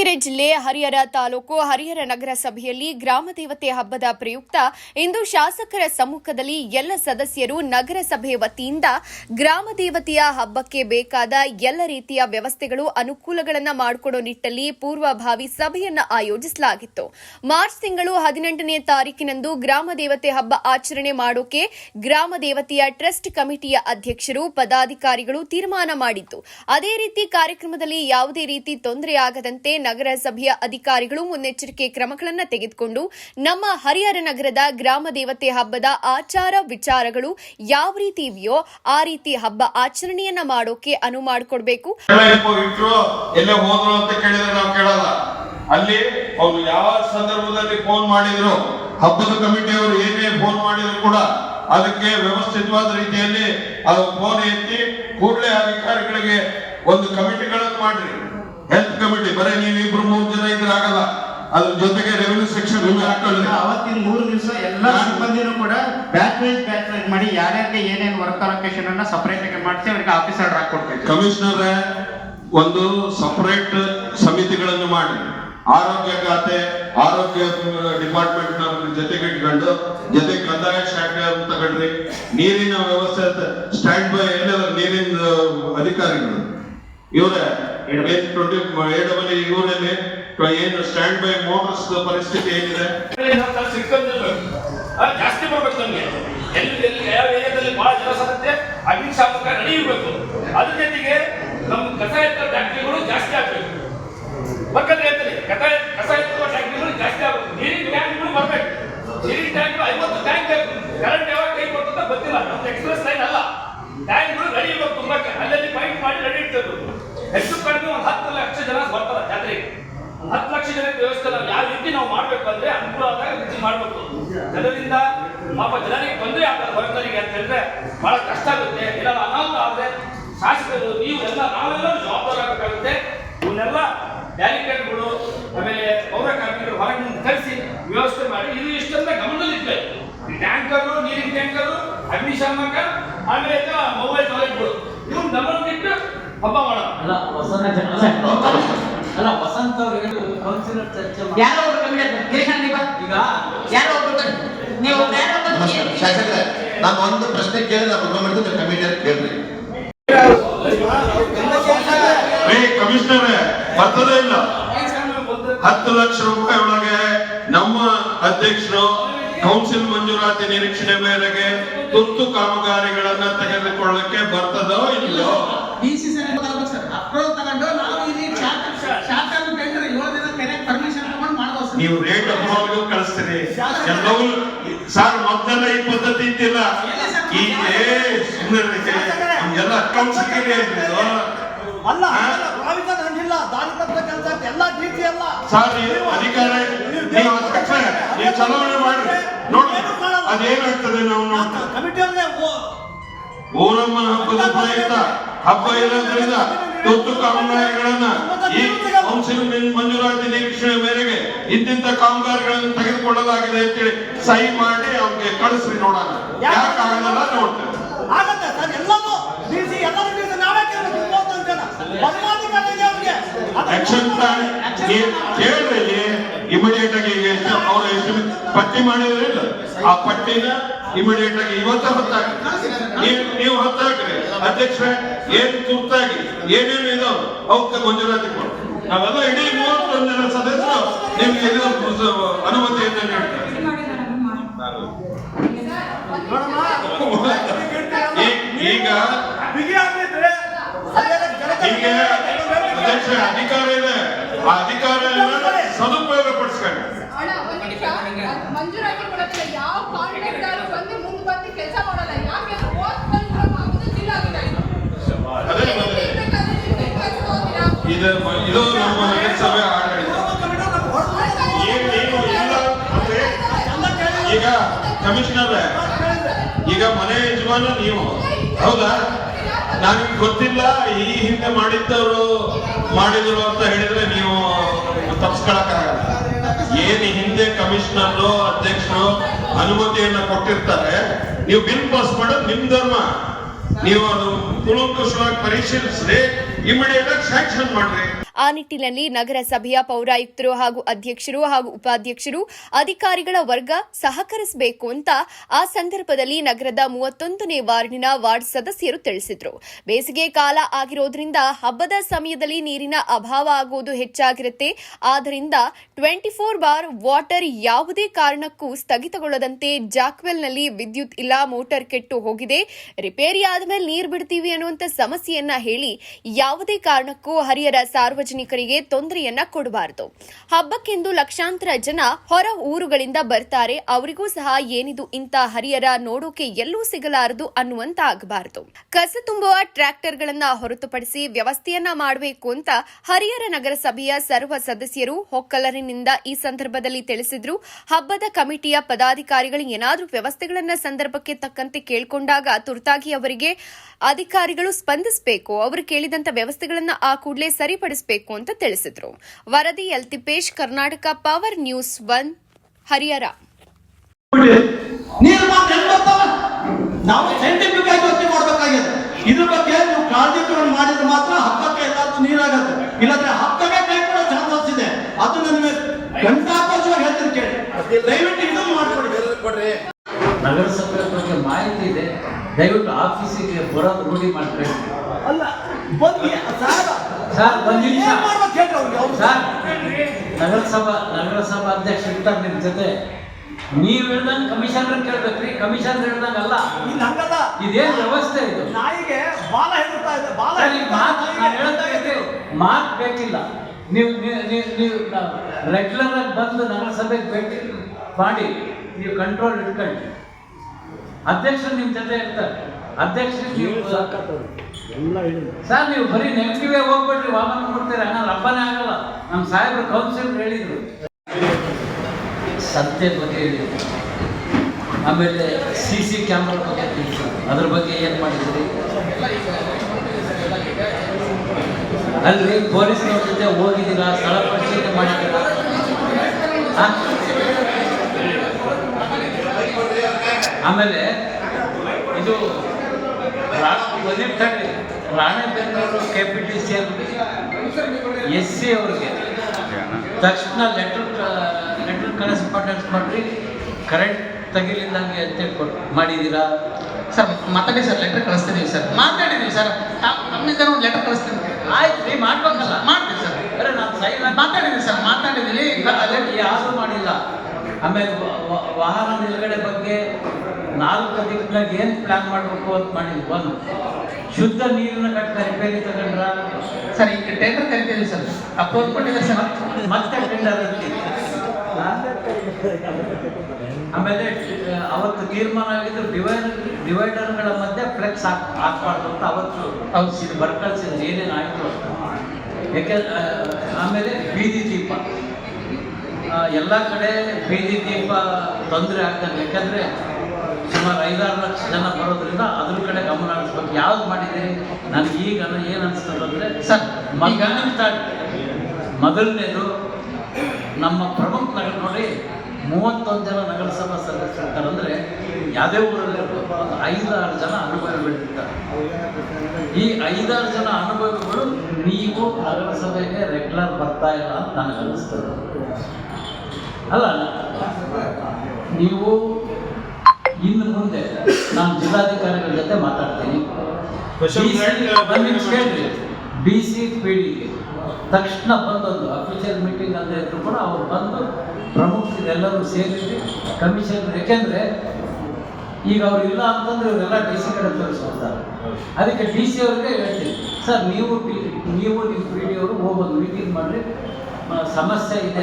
ದಾವಣಗೆರೆ ಜಿಲ್ಲೆ ಹರಿಹರ ತಾಲೂಕು ಹರಿಹರ ನಗರ ಸಭೆಯಲ್ಲಿ ಗ್ರಾಮ ದೇವತೆ ಹಬ್ಬದ ಪ್ರಯುಕ್ತ ಇಂದು ಶಾಸಕರ ಸಮ್ಮುಖದಲ್ಲಿ ಎಲ್ಲ ಸದಸ್ಯರು ನಗರಸಭೆ ವತಿಯಿಂದ ಗ್ರಾಮ ದೇವತೆಯ ಹಬ್ಬಕ್ಕೆ ಬೇಕಾದ ಎಲ್ಲ ರೀತಿಯ ವ್ಯವಸ್ಥೆಗಳು, ಅನುಕೂಲಗಳನ್ನು ಮಾಡಿಕೊಡೋ ನಿಟ್ಟಲ್ಲಿ ಪೂರ್ವಭಾವಿ ಸಭೆಯನ್ನು ಆಯೋಜಿಸಲಾಗಿತ್ತು. ಮಾರ್ಚ್ ತಿಂಗಳು ಹದಿನೆಂಟನೇ ತಾರೀಕಿನಂದು ಗ್ರಾಮ ದೇವತೆ ಹಬ್ಬ ಆಚರಣೆ ಮಾಡೋಕೆ ಗ್ರಾಮ ದೇವತೆಯ ಟ್ರಸ್ಟ್ ಕಮಿಟಿಯ ಅಧ್ಯಕ್ಷರು, ಪದಾಧಿಕಾರಿಗಳು ತೀರ್ಮಾನ ಮಾಡಿತ್ತು ಅದೇ ರೀತಿ ಕಾರ್ಯಕ್ರಮದಲ್ಲಿ ಯಾವುದೇ ರೀತಿ ತೊಂದರೆಯಾಗದಂತೆ ನಗರಸಭೆಯ ಅಧಿಕಾರಿಗಳು ಮುನ್ನೆಚ್ಚರಿಕೆ ಕ್ರಮಗಳನ್ನು ತೆಗೆದುಕೊಂಡು ನಮ್ಮ ಹರಿಹರ ನಗರದ ಗ್ರಾಮ ದೇವತೆ ಹಬ್ಬದ ಆಚಾರ ವಿಚಾರಗಳು ಯಾವ ರೀತಿ ಇವೆಯೋ ಆ ರೀತಿ ಹಬ್ಬ ಆಚರಣೆಯನ್ನ ಮಾಡೋಕೆ ಅನುವು ಮಾಡಿಕೊಡ್ಬೇಕು. ಅಲ್ಲಿ ಅವರು ಯಾವ ಸಂದರ್ಭದಲ್ಲಿ ಫೋನ್ ಮಾಡಿದ್ರು, ಹಬ್ಬದ ಕಮಿಟಿಯವರು ಏನೇ ಫೋನ್ ಮಾಡಿದ್ರು ಕೂಡ ಅದಕ್ಕೆ ವ್ಯವಸ್ಥಿತವಾದ ರೀತಿಯಲ್ಲಿ ಅದು ಫೋನ್ ಎತ್ತಿ ಕೂಡಲೇ ಅಧಿಕಾರಿಗಳಿಗೆ ಒಂದು ಕಮಿಟಿಗಳನ್ನು ಮಾಡ್ರಿ. ಹೆಲ್ತ್ ಕಮಿಟಿ ಬರೀ ನೀವು ಇಬ್ರು ಮೂರು ಜನ ಇದ್ರೆ ಆಗಲ್ಲ. ಅದ್ರ ಜೊತೆಗೆ ರೆವೆನ್ಯೂ ಸೆಕ್ಷನ್ ಹಾಕೊಳ್ಳಿ. ಅವತ್ತಿನ ಮೂರು ದಿವಸ ಎಲ್ಲ ಸಿಬ್ಬಂದಿನೂ ಕೂಡ ಬ್ಯಾಚ್ ವೈಸ್ ಬ್ಯಾಚ್ ವೈಸ್ ಮಾಡಿ ಯಾರ್ಯಾರಿಗೆ ಏನೇನು ವರ್ಕ್ ಅಲೋಕೇಶನ್ ಅನ್ನ ಸಪರೇಟ್ ಆಗಿ ಮಾಡಿಸಿ ಅವ್ರಿಗೆ ಆಫೀಸರ್ ಹಾಕೊಡ್ತೀವಿ ಕಮಿಷನರ್ ಒಂದು ಸಪರೇಟ್ ಸಮಿತಿಗಳನ್ನು ಮಾಡಿ. ಆರೋಗ್ಯ ಖಾತೆ ಆರೋಗ್ಯ ಡಿಪಾರ್ಟ್ಮೆಂಟ್ ಜೊತೆಗೆ ಇಟ್ಕೊಂಡು ಜೊತೆ ಕಂದಾಯ ಶಾಖೆ ತಗೊಳ್ರಿ ತಗೊಂಡ್ರಿ. ನೀರಿನ ವ್ಯವಸ್ಥೆ ಸ್ಟ್ಯಾಂಡ್ ಬೈ ಏನಾದ್ರು ನೀರಿನ ಅಧಿಕಾರಿಗಳು. ಇವರೇ ಟ್ವೆಂಟಿ ಎ ಡಬಲ್ ಇವರಲ್ಲಿ ಏನು ಸ್ಟ್ಯಾಂಡ್ ಬೈ ಮೋಟರ್ಸ್ ಪರಿಸ್ಥಿತಿ ಏನಿದೆ ಜಾಸ್ತಿ ಬರ್ಬೇಕು ನಮ್ಗೆ. ಎಲ್ಲಿ ಎಲ್ಲಿ ಯಾವ ಏರಿಯಾದಲ್ಲಿ ಬಹಳ ಜನಸಾಧ್ಯತೆ ಅಗ್ನಿಶಾಮಕ ನಡೆಯಬೇಕು. ಅದ್ರ ಜೊತೆಗೆ ನಮ್ಮ ಕಸ ಎತ್ತುವ ಫ್ಯಾಕ್ಟ್ರಿಗಳು ಜಾಸ್ತಿ ಆಗ್ಬೇಕು. ಪಕ್ಕದ ಹೇಳ್ತಾರೆ ಕಸ ಕಸ ಎತ್ತುವ ಫ್ಯಾಕ್ಟ್ರಿಗಳು ಜಾಸ್ತಿ ಆಗ್ಬೇಕು. ನೀರಿನ ಟ್ಯಾಂಕ್ಗಳು ಬರ್ಬೇಕು. ನೀರಿನ ಟ್ಯಾಂಕ್ ಐವತ್ತು ಟ್ಯಾಂಕ್ ಬೇಕು. ಕರೆಂಟ್ ಯಾವಾಗ ಕೈ ಕೊಟ್ಟಂತ ಗೊತ್ತಿಲ್ಲ. ನಮ್ದು ಎಕ್ಸ್ಪ್ರೆಸ್ ಲೈನ್ ಅಲ್ಲ. ಟ್ಯಾಂಕ್ಗಳು ರೆಡಿ ಇರ್ಬೇಕು ತುಂಬಕ್ಕೆ. ಅಲ್ಲಲ್ಲಿ ಪೈಪ್ ಮಾಡಿ ಇರ್ತದೆ ಹೆಚ್ಚು ಕಡಿಮೆ ಒಂದು ಹತ್ತು ಲಕ್ಷ ಜನ ಬರ್ತಾರೆ ಜಾತ್ರೆಗೆ. ಒಂದು ಹತ್ತು ಲಕ್ಷ ಜನಕ್ಕೆ ವ್ಯವಸ್ಥೆ ನಾವು ಯಾವ ರೀತಿ ನಾವು ಮಾಡ್ಬೇಕು ಅಂದ್ರೆ ಅನುಕೂಲ ಆದಾಗ ರೀತಿ ಮಾಡ್ಬೇಕು. ಜನರಿಂದ ಪಾಪ ಜನರಿಗೆ ತೊಂದರೆ ಆಗ್ತದೆ ಹೊರತರಿಗೆ ಅಂತ ಹೇಳಿದ್ರೆ ಬಹಳ ಕಷ್ಟ ಆಗುತ್ತೆ. ಏನಾದ್ರು ಅನಾಹುತ ಆದ್ರೆ ಶಾಸಕರು, ನೀವು ಎಲ್ಲ, ನಾವೆಲ್ಲರೂ ಜವಾಬ್ದಾರ ಆಗಬೇಕಾಗುತ್ತೆ. ಇವನ್ನೆಲ್ಲ ಬ್ಯಾರಿಕೇಡ್ಗಳು, ಆಮೇಲೆ ಪೌರ ಕಾರ್ಮಿಕರು ಹೊರಗೆ ಕರೆಸಿ ವ್ಯವಸ್ಥೆ ಮಾಡಿ. ಇದು ಇಷ್ಟೆಲ್ಲ ಗಮನದಲ್ಲಿ ಈ ಟ್ಯಾಂಕರು, ನೀರಿನ ಟ್ಯಾಂಕರು, ಅಗ್ನಿಶಾಮಕ ಆಮೇಲೆ ಮೊಬೈಲ್ ಟಾಯ್ಲೆಟ್ಗಳು ಇವ್ರು ಗಮನದಿಟ್ಟು ಹಬ್ಬ ಮಾಡೋಣ ಅಲ್ಲ ವಸಂತ ಅಲ್ಲ ವಸಂತ ಕೌನ್ಸಿಲರ್ ಚರ್ಚೆ ಯಾರೋ ಒಬ್ರು ನೀವು ಈಗ ಯಾರೋ ಒಬ್ರು ನೀವು ಯಾರೋ ಒಬ್ರು ಶಾಸಕರೇ ನಾನು ಒಂದು ಪ್ರಶ್ನೆ ಕೇಳಿದ. ಉತ್ತರ ಮಾಡಿದ್ದು ಕಮಿಟಿಯಲ್ಲಿ ಕೇಳ್ರಿ. ರೇ ಕಮಿಷನರ್ ಬರ್ತದೇ ಇಲ್ಲ. ಹತ್ತು ಲಕ್ಷ ರೂಪಾಯಿ ಒಳಗೆ ನಮ್ಮ ಅಧ್ಯಕ್ಷರು ಕೌನ್ಸಿಲ್ ಮಂಜೂರಾತಿ ನಿರೀಕ್ಷಣೆ ಮೇರೆಗೆ ತುರ್ತು ಕಾಮಗಾರಿಗಳನ್ನ ತೆಗೆದುಕೊಳ್ಳಕ್ಕೆ ಬರ್ತದೋ ಇಲ್ಲೋ? ಅಪ್ರೂವಲ್ ತಗೊಂಡು ನಾವು ಇಲ್ಲಿ ಶಾಸನ ಟೆಂಡರ್ ಏಳು ದಿನ ಕರೆಕ್ಟ್ ಪರ್ಮಿಷನ್ ತಗೊಂಡು ಮಾಡ್ಬೋದು ನೀವು ರೇಟ್ ಅಪ್ರೂವಲ್ಗೂ ಕಳಿಸ್ತೀರಿ. ಎಲ್ಲವೂ ಸರ್ ಮೊದಲ ಈ ಪದ್ಧತಿ ಇದ್ದಿಲ್ಲ. ಈಗ ಸುಮ್ಮನೆ ನಮ್ಗೆಲ್ಲ ಅಕೌಂಟ್ಸ್ ಅಲ್ಲ ಅಲ್ಲ, ಭಾವಿಕ ಹಂಗಿಲ್ಲ ದಾರಿ ತಪ್ಪ ಕೆಲಸ ಎಲ್ಲ ಡ್ಯೂಟಿ ಎಲ್ಲ. ಸರ್ ಅಧಿಕಾರ ನೀವು ಅಧ್ಯಕ್ಷ ನೀವು ಚಲಾವಣೆ ಮಾಡ್ರಿ ನೋಡಿ ಅದೇನಾಗ್ತದೆ ನಾವು ನೋಡ್ತಾ ಕಮಿಟಿ ಅಂದ್ರೆ ಓಣಮ್ಮನ ಹಬ್ಬದ ಹಬ್ಬ ಇರೋದ್ರಿಂದ ತುರ್ತು ಕಾಮಗಾರಿಗಳನ್ನ ಈ ಕೌನ್ಸಿಲ್ ಮಂಜೂರಾತಿ ನಿರೀಕ್ಷಣೆ ಮೇರೆಗೆ ಇಂತಿಂತ ಕಾಮಗಾರಿಗಳನ್ನು ತೆಗೆದುಕೊಳ್ಳಲಾಗಿದೆ ಅಂತೇಳಿ ಸಹಿ ಮಾಡಿ ಅವ್ರಿಗೆ ಕಳಿಸ್ರಿ ನೋಡೋಣ. ಯಾಕೆ ಆಗಲ್ಲ ನೋಡ್ತೇವೆ. ಆಗತ್ತೆ ಸರ್ ಎಲ್ಲನೂ ಡಿಸಿ ಎಲ್ಲರೂ ಡಿಸಿ ನಾವೇ ಕೇಳಬೇಕು ಮೂವತ್ತೊಂದು ಜನ. ಪದಾಧಿಕಾರಿಗಳಿಗೆ ಅವ್ರಿಗೆ. ಆಕ್ಷನ್ ಪ್ಲಾನ್ ಕೇಳ್ರಿ ಇಮಿಡಿಯೇಟ್ ಆಗಿ ಅವ್ರ ಎಷ್ಟು ಪಟ್ಟಿ ಮಾಡಿದ್ರೆ ಇಲ್ಲ. ಆ ಪಟ್ಟಿನ ಇಮಿಡಿಯೇಟ್ ಆಗಿ ಇವತ್ತ ಹೊತ್ತಾಕ್ರಿ ನೀವು ಹೊತ್ತಾಕ್ರಿ ಅಧ್ಯಕ್ಷ ಏನ್ ತುರ್ತಾಗಿ, ಏನೇನು ಇದು ಅವಕ್ಕೆ ಮಂಜೂರಾತಿ ಕೊಡಿ. ನಾವೆಲ್ಲ ಇಡೀ ಮೂವತ್ತೊಂದು ಜನ ಸದಸ್ಯರು ನಿಮ್ಗೆ ಇದು ಅನುಮತಿಯನ್ನು ನೀಡ್ತಾರೆ. ಈಗ ಅಧ್ಯಕ್ಷ ಅಧಿಕಾರ ಇದೆ. ಆ ಅಧಿಕಾರ ಸದುಪಯೋಗ ಪಡಿಸ್ಕೊಂಡು ಮಂಜೂರಾತಿ ಯಾವ ಕಾಂಟ್ರಾಕ್ಟರ್ ಬಂದು ಮುಂದ್ ಬಂದು ಕೆಲಸ ಮಾಡಲ್ಲ ಯಾಕೆಂದ್ರೆ ಹೋದ್ ಪರಿಶ್ರಮ ಆಗೋದು ಜಿಲ್ಲಾಧಿಕಾರಿ ಅದೇ ಮತ್ತೆ ಇದು ಇದು ನಮ್ಮ ನಗರಸಭೆ ಈಗ ಕಮಿಷನರ್, ಈಗ ಮನೆ ಯಜಮಾನ ನೀವು. ಹೌದಾ? ನನಗೆ ಗೊತ್ತಿಲ್ಲ, ಈ ಹಿಂದೆ ಮಾಡಿದ್ದವರು ಮಾಡಿದ್ರು ಅಂತ ಹೇಳಿದ್ರೆ ನೀವು ತಪ್ಸ್ಕೊಳಕ್ಕಾಗಲ್ಲ. ಏನು ಹಿಂದೆ ಕಮಿಷನರ್, ಅಧ್ಯಕ್ಷರು ಅನುಮತಿಯನ್ನ ಕೊಟ್ಟಿರ್ತಾರೆ, ನೀವು ಬಿಲ್ ಪಾಸ್ ಮಾಡೋದು ನಿಮ್ ಧರ್ಮ. ನೀವು ಅದು ಕೂಲಂಕುಷವಾಗಿ ಪರಿಶೀಲಿಸದೆ ಇಮಿಡಿಯೇಟ್ ಆಗಿ ಸ್ಯಾಂಕ್ಷನ್ ಮಾಡ್ರಿ. ಆ ನಿಟ್ಟಿನಲ್ಲಿ ನಗರಸಭೆಯ ಪೌರಾಯುಕ್ತರು ಹಾಗೂ ಅಧ್ಯಕ್ಷರು ಹಾಗೂ ಉಪಾಧ್ಯಕ್ಷರು ಅಧಿಕಾರಿಗಳ ವರ್ಗ ಸಹಕರಿಸಬೇಕು ಅಂತ ಆ ಸಂದರ್ಭದಲ್ಲಿ ನಗರದ ಮೂವತ್ತೊಂದನೇ ವಾರ್ಡಿನ ವಾರ್ಡ್ ಸದಸ್ಯರು ತಿಳಿಸಿದರು. ಬೇಸಿಗೆ ಕಾಲ ಆಗಿರೋದ್ರಿಂದ ಹಬ್ಬದ ಸಮಯದಲ್ಲಿ ನೀರಿನ ಅಭಾವ ಆಗುವುದು ಹೆಚ್ಚಾಗಿರುತ್ತೆ. ಆದ್ದರಿಂದ ಟ್ವೆಂಟಿ ಫೋರ್ ಬಾರ್ ವಾಟರ್ ಯಾವುದೇ ಕಾರಣಕ್ಕೂ ಸ್ಥಗಿತಗೊಳ್ಳದಂತೆ ಜಾಕ್ವೆಲ್ನಲ್ಲಿ ವಿದ್ಯುತ್ ಇಲ್ಲ, ಮೋಟಾರ್ ಕೆಟ್ಟು ಹೋಗಿದೆ. ರಿಪೇರಿ ಆದಮೇಲೆ ನೀರು ಬಿಡ್ತೀವಿ ಅನ್ನುವಂಥ ಸಮಸ್ಯೆಯನ್ನ ಹೇಳಿ ಯಾವುದೇ ಕಾರಣಕ್ಕೂ ಹರಿಹರ ಸಾರ್ವಜನಿಕರಿಗೆ ತೊಂದರೆಯನ್ನ ಕೊಡಬಾರದು. ಹಬ್ಬಕ್ಕೆಂದು ಲಕ್ಷಾಂತರ ಜನ ಹೊರ ಊರುಗಳಿಂದ ಬರ್ತಾರೆ. ಅವರಿಗೂ ಸಹ ಏನಿದು ಇಂತ ಹರಿಯರ ನೋಡೋಕೆ ಎಲ್ಲೂ ಸಿಗಲಾರದು ಅನ್ನುವಂತ ಆಗಬಾರದು ಕಸ ತುಂಬುವ ಟ್ರ್ಯಾಕ್ಟರ್ಗಳನ್ನ ಹೊರತುಪಡಿಸಿ ವ್ಯವಸ್ಥೆಯನ್ನ ಮಾಡಬೇಕು ಅಂತ ಹರಿಹರ ನಗರಸಭೆಯ ಸರ್ವ ಸದಸ್ಯರು ಹೊಕ್ಕಲರಿನಿಂದ ಈ ಸಂದರ್ಭದಲ್ಲಿ ತಿಳಿಸಿದ್ರು. ಹಬ್ಬದ ಕಮಿಟಿಯ ಪದಾಧಿಕಾರಿಗಳು ಏನಾದರೂ ವ್ಯವಸ್ಥೆಗಳನ್ನ ಸಂದರ್ಭಕ್ಕೆ ತಕ್ಕಂತೆ ಕೇಳಿಕೊಂಡಾಗ ತುರ್ತಾಗಿ ಅವರಿಗೆ ಅಧಿಕಾರಿಗಳು ಸ್ಪಂದಿಸಬೇಕು. ಅವರು ಕೇಳಿದಂತ ವ್ಯವಸ್ಥೆಗಳನ್ನ ಆ ಕೂಡಲೇ ಸರಿಪಡಿಸಬೇಕು. ಅಂತ ತಿಳಿಸಿದ್ರು. ವರದಿ L Tippesh Karnataka power news one Harihara. ನಾವು ಸೈಂಟಿಫಿಕ್ ಆಗಿ ಯೋಚನೆ ಮಾಡ್ಬೇಕಾಗಿದೆ ಇದ್ರ ಬಗ್ಗೆ ನೀವು ಕಾಳಜಿ ತಗೊಂಡು ಮಾಡಿದ್ರೆ ಮಾತ್ರ ಹಬ್ಬಕ್ಕೆ ಎಲ್ಲಾದ್ರೂ ನೀರಾಗುತ್ತೆ ಇಲ್ಲಾಂದ್ರೆ ಹಬ್ಬಕ್ಕೆ ಕೈ ಕೊಡೋ ಚಾನ್ಸಸ್ ಇದೆ ಅದು ನನಗೆ ಗಂಟಾಕೋಚವಾಗಿ ಹೇಳ್ತೀನಿ ಕೇಳಿ ದಯವಿಟ್ಟು ಇದು ಮಾಡ್ಕೊಡಿ ನಗರಸಭೆ ಬಗ್ಗೆ ಮಾಹಿತಿ ಇದೆ. ದಯವಿಟ್ಟು ಆಫೀಸಿಗೆ ಬರೋದು ರೂಢಿ ಮಾಡ್ಕೊಳ್ಳಿ. ಅಲ್ಲ ಸಾರ್ ಒಂದು ನಿಮಿಷ. ಏನ್ ಮಾಡ್ಬೇಕು ಹೇಳ್ರಿ ಅವ್ರಿಗೆ ಅವ್ರು. ಸರ್ ನಗರಸಭಾ ನಗರಸಭಾ ಅಧ್ಯಕ್ಷ ಇರ್ತಾರೆ ನಿಮ್ಮ ಜೊತೆ. ನೀವ್ ಹೇಳ್ದಂಗ್ ಕಮಿಷನರ್ ಕೇಳ್ಬೇಕ್ರಿ ಕಮಿಷನರ್ ಹೇಳ್ದಂಗ್ ಅಲ್ಲ ಇಲ್ಲಿ ಹಂಗಲ್ಲ. ಇದೇನ್ ವ್ಯವಸ್ಥೆ ಇದು? ನಾಯಿಗೆ ಬಾಲ ಹೆದರ್ತಾ ಇದೆ ಬಾಲ ಸರ್, ಮಾತ್ ನಾನ್ ಇದೆ. ಹೇಳ್ತಾ ಮಾತ್ ಬೇಕಿಲ್ಲ. ನೀವು ನೀವು ನೀವು ನೀವು ರೆಗ್ಯುಲರ್ ಆಗಿ ಬಂದು ನಗರಸಭೆಗೆ ಭೇಟಿ ಮಾಡಿ ನೀವು ಕಂಟ್ರೋಲ್ ಇಟ್ಕೊಳ್ಳಿ. ಅಧ್ಯಕ್ಷರು ನಿಮ್ಮ ಜೊತೆ ಇರ್ತಾರೆ. ಅಧ್ಯಕ್ಷರು ನೀವು ಸರ್, ನೀವು ಬರೀ ನೆಗೆಟಿವೇ ಹೋಗ್ಬಿಟ್ರಿ ವಾಮನ ಕೊಡ್ತೀರಿ? ಹಂಗಂದ್ರೆ ಹಬ್ಬನೇ ಆಗಲ್ಲ. ನಮ್ಮ ಸಾಹೇಬ್ರು ಕೌನ್ಸಿಲ್ ಹೇಳಿದರು. ಸತ್ಯ ಬಗ್ಗೆ ಹೇಳಿದ್ರು ಆಮೇಲೆ ಸಿ ಸಿ ಕ್ಯಾಮ್ರಾ ಬಗ್ಗೆ ತಿಳಿಸಿದ್ರು ಅದ್ರ ಬಗ್ಗೆ ಏನು ಮಾಡಿದ್ರಿ? ಅಲ್ಲಿ ಪೊಲೀಸ್ನವ್ರ ಜೊತೆ ಹೋಗಿದ್ದೀರಾ? ಸ್ಥಳ ಪರಿಶೀಲನೆ ಮಾಡಿದ್ದೀರಾ? ಆಮೇಲೆ ಇದು Ranebennur K P T C S C ಅವ್ರಿಗೆ ತಕ್ಷಣ ಲೆಟರ್ ಲೆಟರ್ ಕರೆಸ್ಪಾಂಡೆನ್ಸ್ ಮಾಡಿರಿ ಕರೆಂಟ್ ತೆಗಿಲಿಲ್ಲಂಗೆ ಅಂತೇಳಿ ಕೊಟ್ಟು ಮಾಡಿದ್ದೀರಾ ಸರ್ ಮಾತಾಡಿ ಸರ್ ಲೆಟರ್ ಕಳಿಸ್ತೀನಿ ಸರ್. ಮಾತಾಡಿದ್ದೀವಿ ಸರ್. ನಮ್ಮಿಂದ ಒಂದು ಲೆಟರ್ ಕಳಿಸ್ತೀನಿ. ಆಯ್ತು ರೀ ಮಾಡ್ಬೇಕಲ್ಲ? ಮಾಡ್ತೀವಿ ಸರ್. ಅರೆ ನಾನು ಸೈನ್ ಮಾತಾಡಿದ್ದೀನಿ ಸರ್ ಮಾತಾಡಿದ್ದೀನಿ ಲೆಟರ್ ಯಾರೂ ಮಾಡಿಲ್ಲ. ಆಮೇಲೆ ವಾಹನ ನಿಲುಗಡೆ ಬಗ್ಗೆ ನಾಲ್ಕು ದಿಕ್ಕನಾಗ ಏನು ಪ್ಲಾನ್ ಮಾಡಬೇಕು ಅಂತ ಮಾಡಿದ್ವಿ ಒಂದು. ಶುದ್ಧ ನೀರಿನ ಕಟ್ಟ ರಿಪೇರಿ ತಗೊಂಡ್ರ ಸರ್ ಈಗ ಟೆಂಡರ್ ಕರಿತೀವಿ ಸರ್. ಅಪ್ರೂವಲ್ ಕೊಟ್ಟಿದೆ ಸರ್. ಮತ್ತೆ ಟೆಂಡರ್ ಆಮೇಲೆ ಅವತ್ತು ತೀರ್ಮಾನ ಆಗಿದ್ದು ಡಿವೈಡರ್ ಡಿವೈಡರ್ಗಳ ಮಧ್ಯೆ ಫ್ಲೆಕ್ಸ್ ಹಾಕ್ ಹಾಕ್ಬಾರ್ದು ಅಂತ ಅವತ್ತು ಅವ್ರು ಇದು ಬರ್ಕಳ್ಸಿದ್ರು ಏನೇನು ಆಯಿತು ಯಾಕೆ ಆಮೇಲೆ ಬೀದಿ ದೀಪ. ಎಲ್ಲ ಕಡೆ ಬೀದಿ ದೀಪ ತೊಂದರೆ ಆಗ್ತದೆ. ಯಾಕಂದರೆ ಸುಮಾರು ಐದಾರು ಲಕ್ಷ ಜನ ಬರೋದ್ರಿಂದ ಅದ್ರ ಕಡೆ ಗಮನ ಹರಿಸ್ಬೇಕು. ಯಾವ್ದು ಮಾಡಿದ್ದೀರಿ ನನಗೆ ಈಗ ಏನು ಅನಿಸ್ತದೆ ಸರ್, ಮೊದಲನೇ ಮೊದಲನೇದು ನಮ್ಮ ಪ್ರಮುಖ ನಗರ ನೋಡಿ ಮೂವತ್ತೊಂದು ಜನ ನಗರಸಭಾ ಸದಸ್ಯರು ಅಂದರೆ ಯಾವುದೇ ಊರಲ್ಲಿ ಒಂದು ಐದಾರು ಜನ ಅನುಭವಿಗಳಿರ್ತಾರೆ ಈ ಐದಾರು ಜನ ಅನುಭವಿಗಳು ನೀವು ನಗರಸಭೆಗೆ ರೆಗ್ಯುಲರ್ ಬರ್ತಾ ಇಲ್ಲ ಅಂತ ನನಗೆ ಅನಿಸ್ತದೆ. ಅಲ್ಲ ನೀವು ಇನ್ನು ಮುಂದೆ ನಮ್ಮ ಜಿಲ್ಲಾಧಿಕಾರಿಗಳ ಜೊತೆ ಮಾತಾಡ್ತೀನಿ. ಬಿ ಸಿ ಪಿ ಡಿಗೆ ತಕ್ಷಣ ಬಂದೊಂದು ಅಫಿಷಿಯಲ್ ಮೀಟಿಂಗ್ ಅಂತ ಇದ್ರು ಕೂಡ ಅವ್ರು ಬಂದು ಪ್ರಮುಖರೆಲ್ಲರೂ ಸೇರಿಸಿ ಕಮಿಷನ್ ಯಾಕೆಂದ್ರೆ ಈಗ ಅವ್ರು ಇಲ್ಲ ಅಂತಂದ್ರೆ ಇವರೆಲ್ಲ ಡಿ ಸಿ ಕಡೆ ತೋರಿಸ್ಕೊಳ್ತಾರೆ ಅದಕ್ಕೆ ಡಿ ಸಿ ಅವ್ರಿಗೆ ಹೇಳ್ತೀನಿ. ಸರ್ ನೀವು ನೀವು ನಿಮ್ಮ ಪಿ ಡಿ ಅವರು ಹೋಗೋದು ಮೀಟಿಂಗ್ ಮಾಡ್ರಿ. ಸಮಸ್ಯೆ ಇದೆ